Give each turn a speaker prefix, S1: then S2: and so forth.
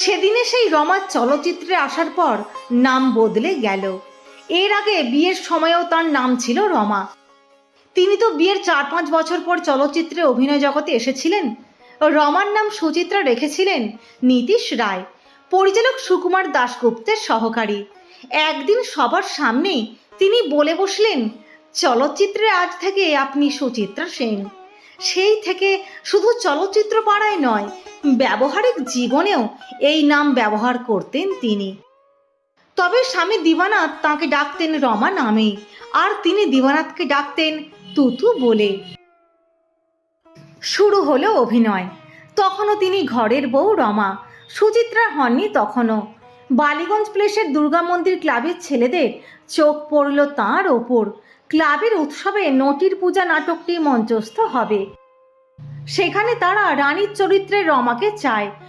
S1: সেদিনে সেই রমা চলচ্চিত্রে আসার পর নাম বদলে গেল। এর আগে বিয়ের সময়েও তার নাম ছিল রমা। তিনি তো বিয়ের চার পাঁচ বছর পর চলচ্চিত্রে অভিনয় জগতে এসেছিলেন। রমার নাম সুচিত্রা রেখেছিলেন নীতিশ রায়, পরিচালক সুকুমার দাশগুপ্তের সহকারী। একদিন সবার সামনেই তিনি বলে বসলেন, চলচ্চিত্রে আজ থেকে আপনি সুচিত্রা সেন। সেই থেকে শুধু চলচ্চিত্র পাড়ায় নয় ব্যবহারিক জীবনেও এই নাম ব্যবহার করতেন তিনি। তবে স্বামী দিবানাথ তাকে ডাকতেন রমা নামেই আর তিনি দিবানাথকে ডাকতেন তুতু বলে। শুরু হলো অভিনয়। তখনও তিনি ঘরের বউ রমা, সুচিত্রা হননি তখনও। বালিগঞ্জ প্লেসের দুর্গা মন্দির ক্লাবের ছেলেদের চোখ পড়ল তাঁর ওপর। ক্লাবের উৎসবে নটির পূজা নাটকটি মঞ্চস্থ হবে। সেখানে তারা রানীর চরিত্রে রমাকে চায়।